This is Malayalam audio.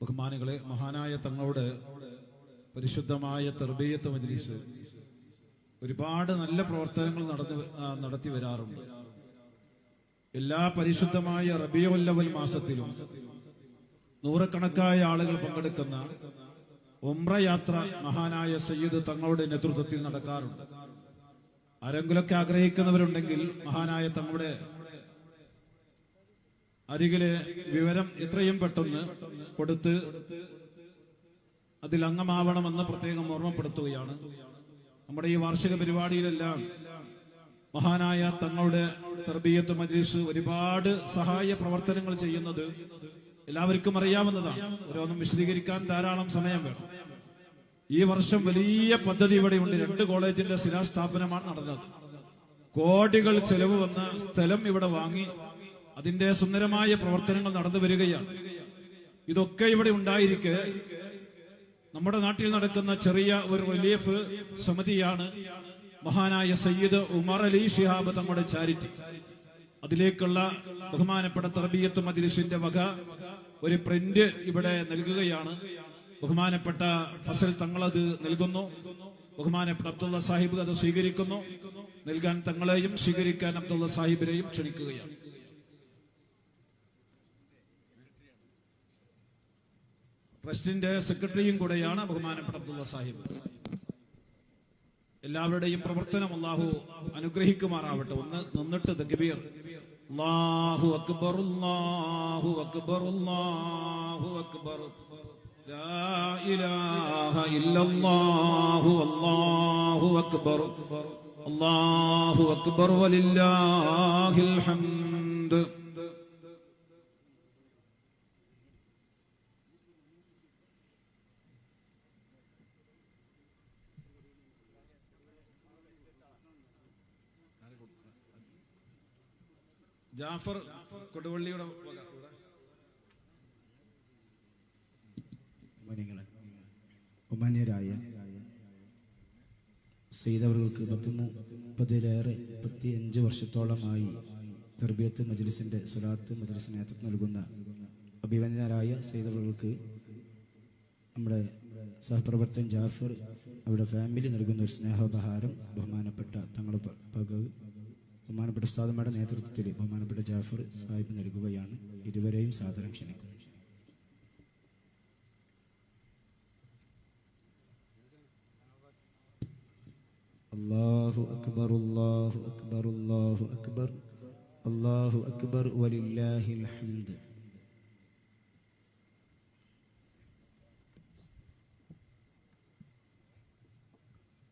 ബഹുമാനികളെ മഹാനായ തങ്ങളോട് പരിശുദ്ധമായ തെർബീയത്ത് മജ്ലിസ് ഒരുപാട് നല്ല പ്രവർത്തനങ്ങൾ നടന്നു നടത്തി വരാറുണ്ട്. എല്ലാ പരിശുദ്ധമായ റബിയോല്ലവൽ മാസത്തിലും നൂറക്കണക്കായ ആളുകൾ പങ്കെടുക്കുന്ന ഉംറ യാത്ര മഹാനായ സയ്യിദ് തങ്ങളുടെ നേതൃത്വത്തിൽ നടക്കാറുണ്ട്. ആരെങ്കിലൊക്കെ ആഗ്രഹിക്കുന്നവരുണ്ടെങ്കിൽ മഹാനായ തങ്ങളുടെ അരികിലെ വിവരം എത്രയും പെട്ടെന്ന് കൊടുത്ത് അതിൽ അംഗമാവണമെന്ന് പ്രത്യേകം ഓർമ്മപ്പെടുത്തുകയാണ്. നമ്മുടെ ഈ വാർഷിക പരിപാടിയിലെല്ലാം മഹാനായ തങ്ങളുടെ തർബീയത്ത് മജീസ് ഒരുപാട് സഹായ പ്രവർത്തനങ്ങൾ ചെയ്യുന്നത് എല്ലാവർക്കും അറിയാവുന്നതാണ്. ഓരോന്നും വിശദീകരിക്കാൻ ധാരാളം സമയം വേണം. ഈ വർഷം വലിയ പദ്ധതി ഇവിടെ ഉണ്ട്. രണ്ട് കോളേജിന്റെ ശിലാസ്ഥാപനമാണ് നടന്നത്. കോടികൾ ചെലവ് വന്ന സ്ഥലം ഇവിടെ വാങ്ങി അതിന്റെ സുന്ദരമായ പ്രവർത്തനങ്ങൾ നടന്നു വരികയാണ്. ഇതൊക്കെ ഇവിടെ ഉണ്ടായിരിക്കെ. നമ്മുടെ നാട്ടിൽ നടക്കുന്ന ചെറിയ ഒരു റിലീഫ് സമിതിയാണ് മഹാനായ സയ്യിദ് ഉമർ അലി ഷിഹാബ് തങ്ങളുടെ ചാരിറ്റി. അതിലേക്കുള്ള ബഹുമാനപ്പെട്ട തർബീയത്ത് മജ്ലിസിന്റെ വക ഒരു പ്രിന്റ് ഇവിടെ നൽകുകയാണ്. ബഹുമാനപ്പെട്ട ഫസൽ തങ്ങളത് നൽകുന്നു. ബഹുമാനപ്പെട്ട അബ്ദുള്ള സാഹിബ് അത് സ്വീകരിക്കുന്നു. നൽകാൻ തങ്ങളെയും സ്വീകരിക്കാൻ അബ്ദുള്ള സാഹിബിനെയും ക്ഷണിക്കുകയാണ്. ട്രസ്റ്റിന്റെ സെക്രട്ടറിയും കൂടെയാണ് ബഹുമാനപ്പെട്ട അബ്ദുള്ള സാഹിബ്. എല്ലാവരുടെയും പ്രവർത്തനം അള്ളാഹു അനുഗ്രഹിക്കുമാറാവട്ടെ. ഒന്ന് നിന്നിട്ട് തക്ബീർ. അല്ലാഹു അക്ബർ അല്ലാഹു അക്ബർ അല്ലാഹു അക്ബർ. ലാ ഇലാഹ ഇല്ലല്ലാഹു അല്ലാഹു അക്ബർ. അല്ലാഹു അക്ബർ വലില്ലാഹിൽ ഹംദ്. ജാഫർ കൊടുവള്ളിയുടെ ഉമാനിയരായ സെയ്തവർക്ക് പത്ത് മുപ്പതിലേറെ മുപ്പത്തി അഞ്ച് വർഷത്തോളമായി തെർബിയത്ത് മജ്ലിസിന്റെ സ്വലാത്ത് മജ്ലിസിന് നേതൃത്വം നൽകുന്ന അഭിമന്യരായ സെയ്തവർക്ക് നമ്മുടെ സഹപ്രവർത്തകൻ ജാഫർ അവരുടെ ഫാമിലി നൽകുന്ന ഒരു സ്നേഹോപഹാരം പകവ് ബഹുമാനപ്പെട്ട ഉസ്താദന്മാരുടെ നേതൃത്വത്തിൽ ബഹുമാനപ്പെട്ട ജാഫർ സാഹിബ് നൽകുകയാണ്. ഇരുവരെയും സാദരം ക്ഷണിക്കുന്നു അല്ലാഹു അക്ബർ അല്ലാഹു അക്ബർ അല്ലാഹു അക്ബർ. അല്ലാഹു അക്ബർ വലില്ലാഹിൽ ഹംദ്.